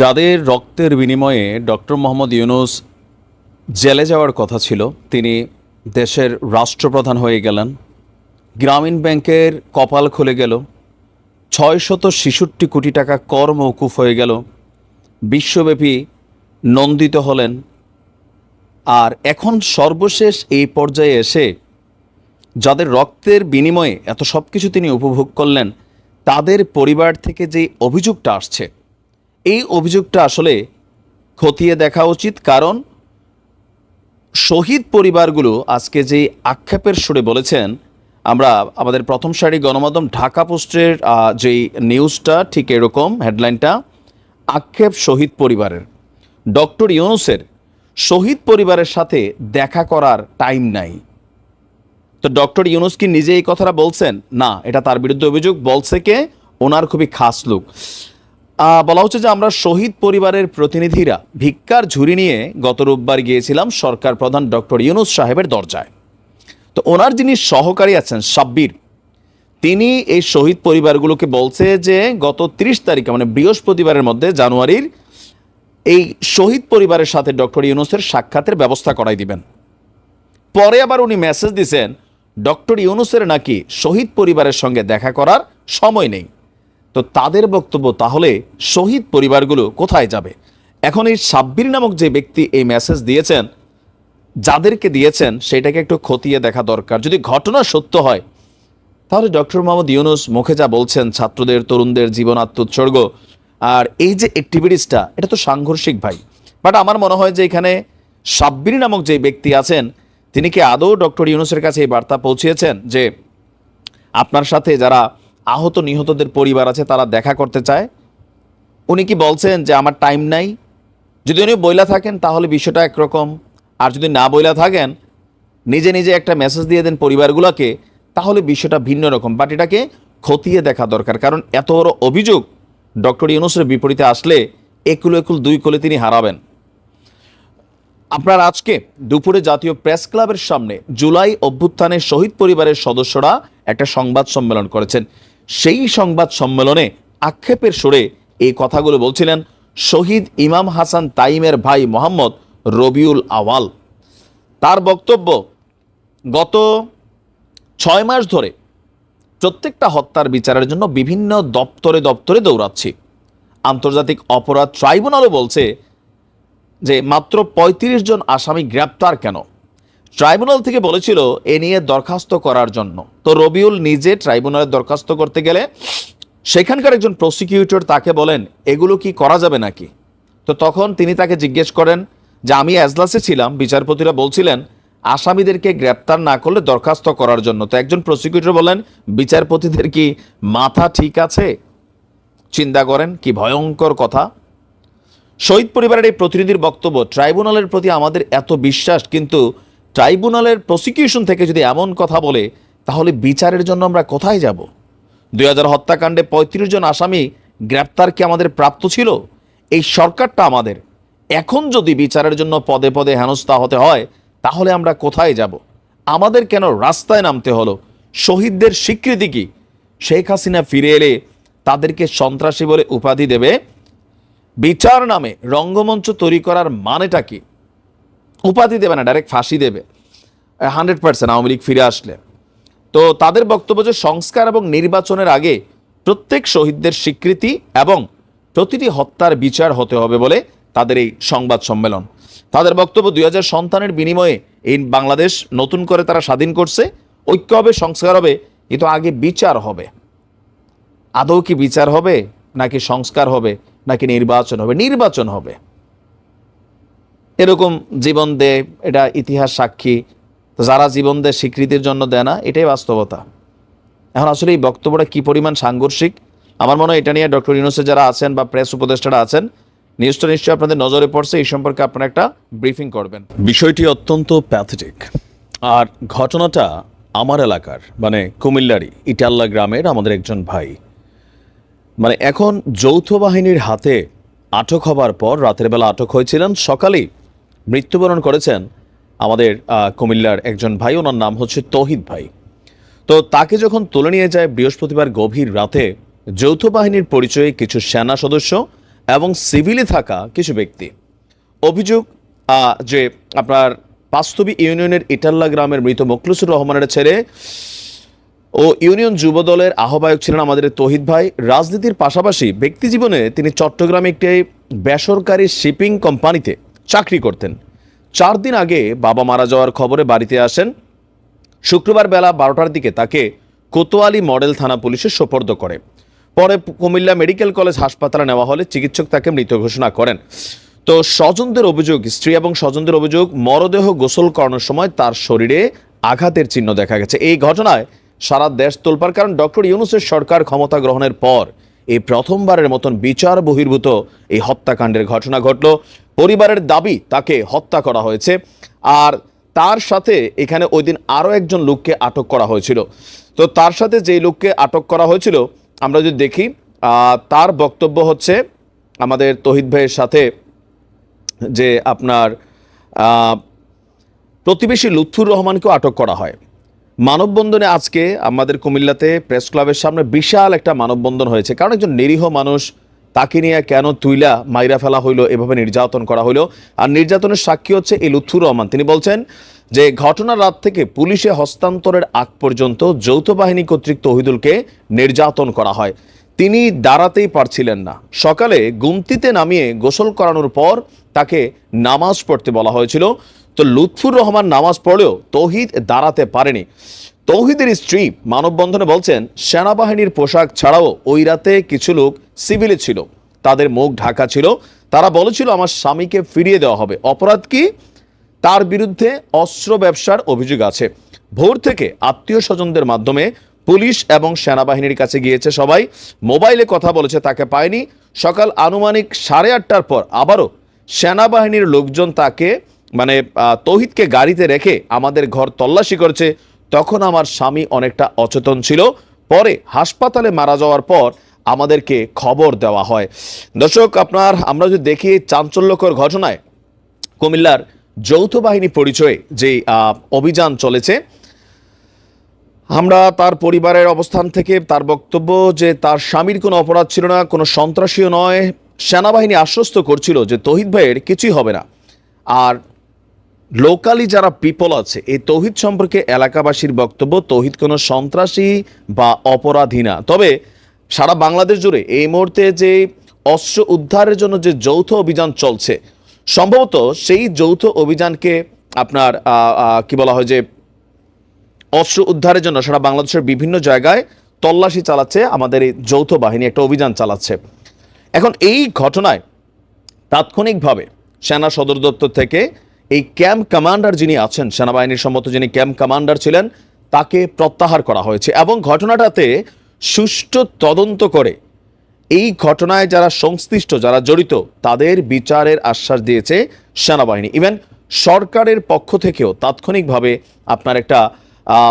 যাদের রক্তের বিনিময়ে ডক্টর মোহাম্মদ ইউনুস জেলে যাওয়ার কথা ছিল, তিনি দেশের রাষ্ট্রপ্রধান হয়ে গেলেন, গ্রামীণ ব্যাংকের কপাল খুলে গেল, ছয়শত ছেষট্টি কোটি টাকা কর মৌকুফ হয়ে গেল, বিশ্বব্যাপী নন্দিত হলেন, আর এখন সর্বশেষ এই পর্যায়ে এসে যাদের রক্তের বিনিময়ে এত সব কিছু তিনি উপভোগ করলেন, তাদের পরিবার থেকে যে অভিযোগটা আসছে এই অভিযোগটা আসলে খতিয়ে দেখা উচিত, কারণ শহীদ পরিবারগুলো আজকে যে আক্ষেপের সুরে বলেছেন, আমরা আমাদের প্রথম সারি গণমাধ্যম ঢাকা পোস্টের যেই নিউজটা ঠিক এরকম, হেডলাইনটা, আক্ষেপ শহীদ পরিবারের। ডক্টর ইউনুসের শহীদ পরিবারের সাথে দেখা করার টাইম নাই। তো ডক্টর ইউনুস কি নিজে এই কথাটা বলছেন? না, এটা তার বিরুদ্ধে অভিযোগ, বলছে কে? ওনার খুবই খাস লোক। বলা হচ্ছে যে আমরা শহীদ পরিবারের প্রতিনিধিরা ভিক্ষার ঝুড়ি নিয়ে গত রোববার গিয়েছিলাম সরকার প্রধান ডক্টর ইউনুস সাহেবের দরজায়। তো ওনার যিনি সহকারী আছেন সাব্বির, তিনি এই শহীদ পরিবারগুলোকে বলছে যে গত তিরিশ তারিখে মানে বৃহস্পতিবারের মধ্যে জানুয়ারির, এই শহীদ পরিবারের সাথে ডক্টর ইউনুসের সাক্ষাতের ব্যবস্থা করাই দিবেন। পরে আবার উনি মেসেজ দিছেন, ডক্টর ইউনুসের নাকি শহীদ পরিবারের সঙ্গে দেখা করার সময় নেই। তো তাদের বক্তব্য তাহলে শহীদ পরিবারগুলো কোথায় যাবে? এখন এই সাব্বির নামক যে ব্যক্তি এই মেসেজ দিয়েছেন, যাদেরকে দিয়েছেন, সেটাকে একটু খতিয়ে দেখা দরকার। যদি ঘটনা সত্য হয়, তাহলে ডক্টর মোহাম্মদ ইউনুস মুখে যা বলছেন, ছাত্রদের, তরুণদের জীবন আত্মোৎসর্গ। আর এই যে অ্যাক্টিভিটিসটা এটা তো সাংঘর্ষিক ভাই। বাট আমার মনে হয় যে এখানে সাব্বির নামক যে ব্যক্তি আছেন, তিনি কি আদৌ ডক্টর ইউনুসের কাছে এই বার্তা পৌঁছিয়েছেন যে আপনার সাথে যারা আহত নিহতদের পরিবার আছে, তারা দেখা করতে চায়। উনি কি বলছেন যে আমার টাইম নাই? যদি উনি বইলা থাকেন, তাহলে বিষয়টা একরকম। আর যদি না বইলা থাকেন, নিজে নিজে একটা মেসেজ দিয়ে দেন পরিবারগুলোকে, তাহলে বিষয়টা ভিন্ন রকম। বাট এটাকে খতিয়ে দেখা দরকার। কারণ এত বড় অভিযোগ ডক্টর ইউনুসের বিপরীতে আসলে একুল একুল, দুই কোলে তিনি হারাবেন। আপনার আজকে দুপুরে জাতীয় প্রেস ক্লাবের সামনে জুলাই অভ্যুত্থানের শহীদ পরিবারের সদস্যরা একটা সংবাদ সম্মেলন করেছেন। সেই সংবাদ সম্মেলনে আক্ষেপের সুরে এই কথাগুলো বলছিলেন শহীদ ইমাম হাসান তাইমের ভাই মোহাম্মদ রবিউল আওয়াল। তার বক্তব্য, গত ছয় মাস ধরে প্রত্যেকটা হত্যার বিচারের জন্য বিভিন্ন দপ্তরে দপ্তরে দৌড়াচ্ছি। আন্তর্জাতিক অপরাধ ট্রাইব্যুনালও বলছে যে, মাত্র ৩৫ জন আসামি গ্রেপ্তার কেন? ট্রাইব্যুনাল থেকে বলেছিল, এ নিয়ে দরখাস্ত করার জন্য। তো রবিউল নিজে ট্রাইব্যুনালে দরখাস্ত করতে গেলে সেখানকার একজন প্রসিকিউটর তাকে বলেন, এগুলো কি করা যাবে নাকি? তো তখন তিনি তাকে জিজ্ঞেস করেন যে, আমি এজলাসে ছিলাম, বিচারপতিরা বলছিলেন আসামিদেরকে গ্রেপ্তার না করলে দরখাস্ত করার জন্য। তো একজন প্রসিকিউটর বলেন বিচারপতিদের কি মাথা ঠিক আছে? চিন্তা করেন, কি ভয়ঙ্কর কথা। শহীদ পরিবারের এই প্রতিনিধির বক্তব্য, ট্রাইব্যুনালের প্রতি আমাদের এত বিশ্বাস, কিন্তু ট্রাইব্যুনালের প্রসিকিউশন থেকে যদি এমন কথা বলে, তাহলে বিচারের জন্য আমরা কোথায় যাব? দুই হাজার হত্যাকাণ্ডে পঁয়ত্রিশ জন আসামি গ্রেপ্তার কি আমাদের প্রাপ্ত ছিল? এই সরকারটা আমাদের। এখন যদি বিচারের জন্য পদে পদে হেনস্থা হতে হয়, তাহলে আমরা কোথায় যাব? আমাদের কেন রাস্তায় নামতে হলো? শহীদদের স্বীকৃতি কি? শেখ হাসিনা ফিরে এলে তাদেরকে সন্ত্রাসী বলে উপাধি দেবে? বিচার নামে রঙ্গমঞ্চ তৈরি করার মানেটা কি? উপাধি দেবে না ডাইরেক্ট ফাঁসি দেবে। হান্ড্রেড পার্সেন্ট আওয়ামী লীগ ফিরে আসলে। তো তাদের বক্তব্য যে সংস্কার এবং নির্বাচনের আগে প্রত্যেক শহীদদের স্বীকৃতি এবং প্রতিটি হত্যার বিচার হতে হবে বলে তাদের এই সংবাদ সম্মেলন। তাদের বক্তব্য দুই হাজার সন্তানের বিনিময়ে এই বাংলাদেশ নতুন করে তারা স্বাধীন করছে, ঐক্য হবে, সংস্কার হবে কিন্তু আগে বিচার হবে। আদৌ কি বিচার হবে, নাকি সংস্কার হবে, নাকি নির্বাচন হবে? নির্বাচন হবে। এরকম জীবন দে, এটা ইতিহাস সাক্ষী। তো যারা জীবন দেয় স্বীকৃতির জন্য দেয় না, এটাই বাস্তবতা। এখন আসলে এই বক্তব্যটা কী পরিমাণ সাংঘর্ষিক? আমার মনে হয় এটা নিয়ে ডক্টর ইউনুসে যারা আছেন বা প্রেস উপদেষ্টারা আছেন নিউজটা নিশ্চয়ই আপনাদের নজরে পড়ছে, এই সম্পর্কে আপনারা একটা ব্রিফিং করবেন। বিষয়টি অত্যন্ত প্যাথেটিক আর ঘটনাটা আমার এলাকার মানে কুমিল্লারি ইটাল্লা গ্রামের আমাদের একজন ভাই। মানে এখন যৌথ বাহিনীর হাতে আটক হবার পর, রাতের বেলা আটক হয়েছিলেন, সকালেই মৃত্যুবরণ করেছেন আমাদের কুমিল্লার একজন ভাই। ওনার নাম হচ্ছে তহিদ ভাই। তো তাকে যখন তুলে নিয়ে যায় বৃহস্পতিবার গভীর রাতে, যৌথ বাহিনীর পরিচয়ে কিছু সেনা সদস্য এবং সিভিলে থাকা কিছু ব্যক্তি। অভিযোগ যে আপনার বাস্তবী ইউনিয়নের ইটাল্লা গ্রামের মৃত মকলুসুর রহমানের ছেড়ে ও ইউনিয়ন যুব দলের আহ্বায়ক ছিলেন আমাদের তহিদ ভাই। রাজনীতির পাশাপাশি ব্যক্তি জীবনে তিনি চট্টগ্রামে একটি বেসরকারি শিপিং কোম্পানিতে চাকরি করতেন। চার দিন আগে বাবা মারা যাওয়ার খবরে বাড়িতে আসেন। শুক্রবার বেলা বারোটার দিকে তাকে কোতোয়ালি মডেল থানা পুলিশে সোপর্দ করে। পরে কুমিল্লা মেডিকেল কলেজ হাসপাতালে নেওয়া হলে চিকিৎসক তাকে মৃত ঘোষণা করেন। তো স্বজনদের অভিযোগ, স্ত্রী এবং স্বজনদের অভিযোগ, মরদেহ গোসল করানোর সময় তার শরীরে আঘাতের চিহ্ন দেখা গেছে। এই ঘটনায় সারা দেশ তোলপার কারণ ডক্টর ইউনুসের সরকার ক্ষমতা গ্রহণের পর এই প্রথমবারের মতন বিচার বহির্ভূত এই হত্যাকাণ্ডের ঘটনা ঘটল। পরিবারের দাবি তাকে হত্যা করা হয়েছে। আর তার সাথে এখানে ওই দিন আরও একজন লোককে আটক করা হয়েছিল। তো তার সাথে যেই লোককে আটক করা হয়েছিল, আমরা যদি দেখি তার বক্তব্য হচ্ছে আমাদের তহিদ ভাইয়ের সাথে যে আপনার প্রতিবেশী লুৎফুর রহমানকেও আটক করা হয়। মানববন্ধনে আজকে আমাদের কুমিল্লাতে প্রেস ক্লাবের সামনে বিশাল একটা মানববন্ধন হয়েছে। কারণ একজন নিরীহ মানুষ তাকে নিয়ে কেন তুইলা মাইরা ফেলা হইল? এভাবে নির্যাতন করা হইল। আর নির্যাতনের সাক্ষী হচ্ছে এই লুৎফুর রহমান। তিনি বলছেন যে, ঘটনার রাত থেকে পুলিশে হস্তান্তরের আগ পর্যন্ত যৌথ বাহিনী কর্তৃক তহিদুলকে নির্যাতন করা হয়। তিনি দাঁড়াতেই পারছিলেন না। সকালে গুমতিতে নামিয়ে গোসল করানোর পর তাকে নামাজ পড়তে বলা হয়েছিল। তো লুৎফুর রহমান নামাজ পড়েও তহিদ দাঁড়াতে পারেনি। তৌহিদের স্ত্রী মানববন্ধনে বলছেন, সেনাবাহিনীর পোশাক ছাড়াও ওই রাতে কিছু লোক সিভিলে ছিল। তাদের মুখ ঢাকা ছিল। তারা বলেছিল, আমার স্বামীকে ফিরিয়ে দেওয়া হবে। অপরাধ কি? তার বিরুদ্ধে অস্ত্র ব্যবসার অভিযোগ আছে। ভোর থেকে আত্মীয় স্বজনদের মাধ্যমে পুলিশ এবং সেনাবাহিনীর কাছে গিয়েছে সবাই। মোবাইলে কথা বলেছে, তাকে পায়নি। সকাল আনুমানিক সাড়ে আটটার পর আবারও সেনাবাহিনীর লোকজন তাকে মানে তৌহিদকে গাড়িতে রেখে আমাদের ঘর তল্লাশি করেছে তখন আমার স্বামী অনেকটা অচেতন ছিল। পরে হাসপাতালে মারা যাওয়ার পর আমাদেরকে খবর দেওয়া হয়। দর্শক, আপনার, আমরা যদি দেখি চাঞ্চল্যকর ঘটনায়, কুমিল্লার যৌথ বাহিনী পরিচয়ে যে অভিযান চলেছে, আমরা তার পরিবারের অবস্থান থেকে তার বক্তব্য যে, তার স্বামীর কোনো অপরাধ ছিল না, কোনো সন্ত্রাসীও নয়, সেনাবাহিনী আশ্বস্ত করছিল যে, তহিদ ভাইয়ের কিছুই হবে না। আর লোকালি যারা পিপল আছে, এই তৌহিদ সম্পর্কে এলাকাবাসীর বক্তব্য, তৌহিদ কোনো সন্ত্রাসী বা অপরাধী না। তবে সারা বাংলাদেশ জুড়ে এই মুহূর্তে যে অস্ত্র উদ্ধারের জন্য যে যৌথ অভিযান চলছে, সম্ভবত সেই যৌথ অভিযানকে আপনার কি বলা হয় যে, অস্ত্র উদ্ধারের জন্য সারা বাংলাদেশের বিভিন্ন জায়গায় তল্লাশি চালাচ্ছে আমাদের এই যৌথ বাহিনী, একটা অভিযান চালাচ্ছে। এখন এই ঘটনায় তাৎক্ষণিকভাবে সেনা সদর দপ্তর থেকে এই ক্যাম্প কমান্ডার যিনি আছেন, সেনাবাহিনীর সম্মত যিনি ক্যাম্প কমান্ডার ছিলেন, তাকে প্রত্যাহার করা হয়েছে এবং ঘটনাটাতে সুষ্ঠু তদন্ত করে এই ঘটনায় যারা সংশ্লিষ্ট, যারা জড়িত, তাদের বিচারের আশ্বাস দিয়েছে সেনাবাহিনী। ইভেন সরকারের পক্ষ থেকেও তাৎক্ষণিকভাবে আপনার একটা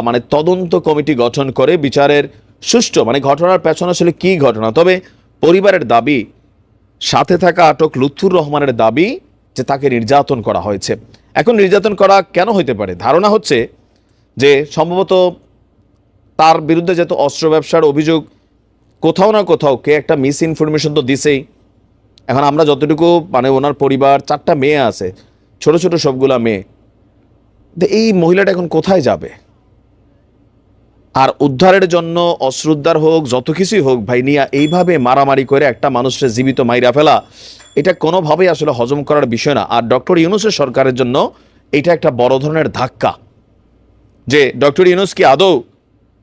মানে তদন্ত কমিটি গঠন করে বিচারের সুষ্ঠু মানে ঘটনার পেছনে আসলে কী ঘটনা? তবে পরিবারের দাবি, সাথে থাকা আটক লুৎফুর রহমানের দাবি যে তাকে নির্যাতন করা হয়েছে। এখন নির্যাতন করা কেন হইতে পারে? ধারণা হচ্ছে যে সম্ভবত তার বিরুদ্ধে যেহেতু অস্ত্র ব্যবসার অভিযোগ, কোথাও না কোথাও কে একটা মিস ইনফরমেশন তো দিছেই। এখন আমরা যতটুকু মানে ওনার পরিবার, চারটা মেয়ে আছে, ছোট ছোট সবগুলা মেয়ে এই মহিলাটা এখন কোথায় যাবে? আর উদ্ধারের জন্য অস্ত্র উদ্ধার হোক, যত কিছুই হোক ভাই নিয়া এইভাবে মারামারি করে একটা মানুষের জীবিত মাইরা ফেলা এটা কোনোভাবেই আসলে হজম করার বিষয় না। আর ডক্টর ইউনুসের সরকারের জন্য এটা একটা বড় ধরনের ধাক্কা। যে ডক্টর ইউনুস কি আদৌ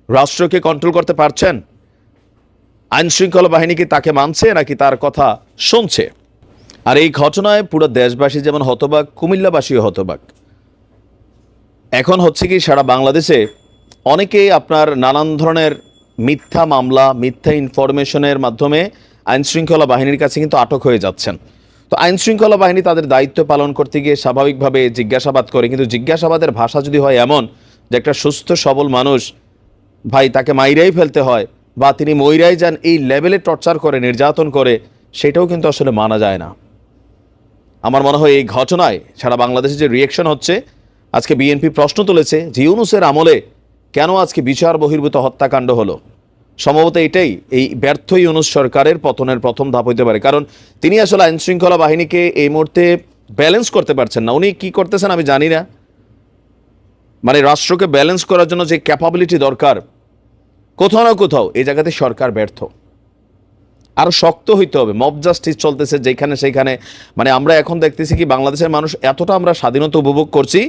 রাষ্ট্রকে কন্ট্রোল করতে পারছেন? আইনশৃঙ্খলা বাহিনী কি তাকে মানছে নাকি তার কথা শুনছে? আর এই ঘটনায় পুরো দেশবাসী যেমন হতবাক, কুমিল্লাবাসীও হতবাক। এখন হচ্ছে কি সারা বাংলাদেশে অনেকেই আপনার নানান ধরনের মিথ্যা মামলা, মিথ্যা ইনফরমেশনের মাধ্যমে আইন শৃঙ্খলা বাহিনীর কাছে কিন্তু আটক হয়ে যাচ্ছেন। তো আইন শৃঙ্খলা বাহিনী তাদের দায়িত্ব পালন করতে গিয়ে স্বাভাবিকভাবে জিজ্ঞাসাবাদ করে, কিন্তু জিজ্ঞাসাবাদের ভাষা যদি হয় এমন যে একটা সুস্থ, সবল মানুষ, ভাই, তাকে মাইরাই ফেলতে হয় বা তিনি মইরাই যান, এই লেভেলে টর্চার করে, নির্যাতন করে, সেটাও কিন্তু আসলে মানা যায় না। আমার মনে হয় এই ঘটনায় সারা বাংলাদেশে যে রিয়েকশন হচ্ছে, আজকে বিএনপি প্রশ্ন তুলেছে যে ইউনুসের আমলে কেন আজকে বিচার বহির্ভূত হত্যাকাণ্ড হলো? সম্ভবত এটাই, এই ব্যর্থ ইউনুস সরকারের পতনের প্রথম ধাপ হইতে পারে। কারণ তিনি আসলে আইন শৃঙ্খলা বাহিনীকে এই মুহূর্তে ব্যালেন্স করতে পারছেন না। উনি কি করতেছেন আমি জানি না। মানে রাষ্ট্রকে ব্যালেন্স করার জন্য যে ক্যাপাবিলিটি দরকার, কোথাও না কোথাও এই জায়গাতে সরকার ব্যর্থ। আরও শক্ত হইতে হবে। মব জাস্টিস চলতেছে যেখানে সেইখানে মানে আমরা এখন দেখতেছি কি বাংলাদেশের মানুষ এতটা আমরা স্বাধীনতা উপভোগ করছি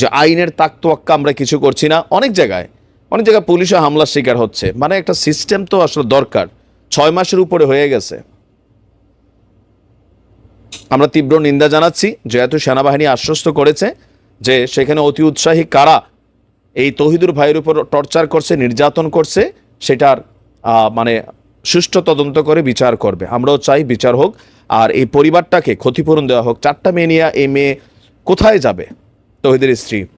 যে আইনের তাক তোয়াক্কা আমরা কিছু করছি না। অনেক জায়গায় অনেক জায়গায় পুলিশে হামলার শিকার হচ্ছে। মানে একটা সিস্টেম তো আসলে দরকার। ছয় মাসের উপরে হয়ে গেছে। আমরা তীব্র নিন্দা জানাচ্ছি যেহেতু সেনাবাহিনী আশ্বস্ত করেছে যে সেখানে অতি উৎসাহী কারা এই তহিদুর ভাইয়ের উপর টর্চার করছে, নির্যাতন করছে, সেটার মানে সুষ্ঠু তদন্ত করে বিচার করবে। আমরাও চাই বিচার হোক। আর এই পরিবারটাকে ক্ষতিপূরণ দেওয়া হোক। চারটা মেয়ে নিয়ে এই মেয়ে কোথায় যাবে? তহিদের স্ত্রী।